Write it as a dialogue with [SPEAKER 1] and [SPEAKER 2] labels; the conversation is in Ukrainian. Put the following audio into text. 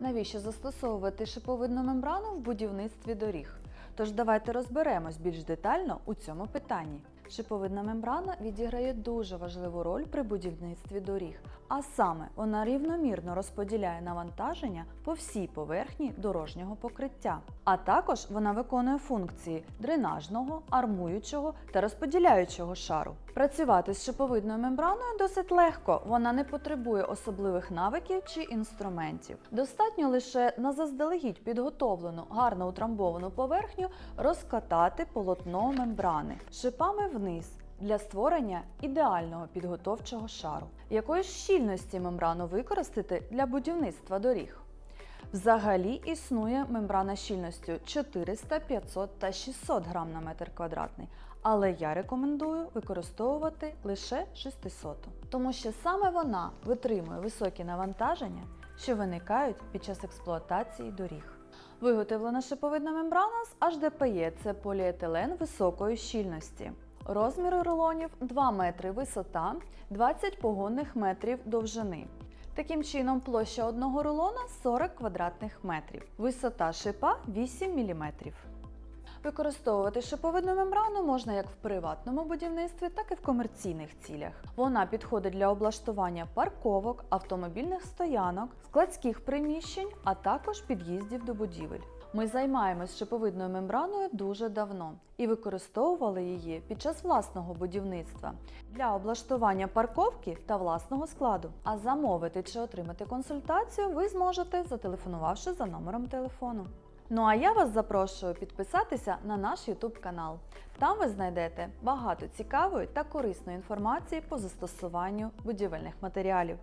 [SPEAKER 1] Навіщо застосовувати шиповидну мембрану в будівництві доріг? Тож давайте розберемось більш детально у цьому питанні. Шиповидна мембрана відіграє дуже важливу роль при будівництві доріг, а саме вона рівномірно розподіляє навантаження по всій поверхні дорожнього покриття. А також вона виконує функції дренажного, армуючого та розподіляючого шару. Працювати з шиповидною мембраною досить легко, вона не потребує особливих навиків чи інструментів. Достатньо лише на заздалегідь підготовлену, гарно утрамбовану поверхню розкатати полотно мембрани шипами вниз. Для створення ідеального підготовчого шару. Якої ж щільності мембрану використати для будівництва доріг? Взагалі існує мембрана щільністю 400, 500 та 600 грам на метр квадратний, але я рекомендую використовувати лише 600, тому що саме вона витримує високі навантаження, що виникають під час експлуатації доріг. Виготовлена шиповидна мембрана з HDPE – це поліетилен високої щільності. Розміри рулонів 2 метри висота, 20 погонних метрів довжини. Таким чином, площа одного рулона 40 квадратних метрів, висота шипа 8 мм. Використовувати шиповидну мембрану можна як в приватному будівництві, так і в комерційних цілях. Вона підходить для облаштування парковок, автомобільних стоянок, складських приміщень, а також під'їздів до будівель. Ми займаємось шиповидною мембраною дуже давно і використовували її під час власного будівництва для облаштування парковки та власного складу. А замовити чи отримати консультацію ви зможете, зателефонувавши за номером телефону. Ну а я вас запрошую підписатися на наш YouTube канал. Там ви знайдете багато цікавої та корисної інформації по застосуванню будівельних матеріалів.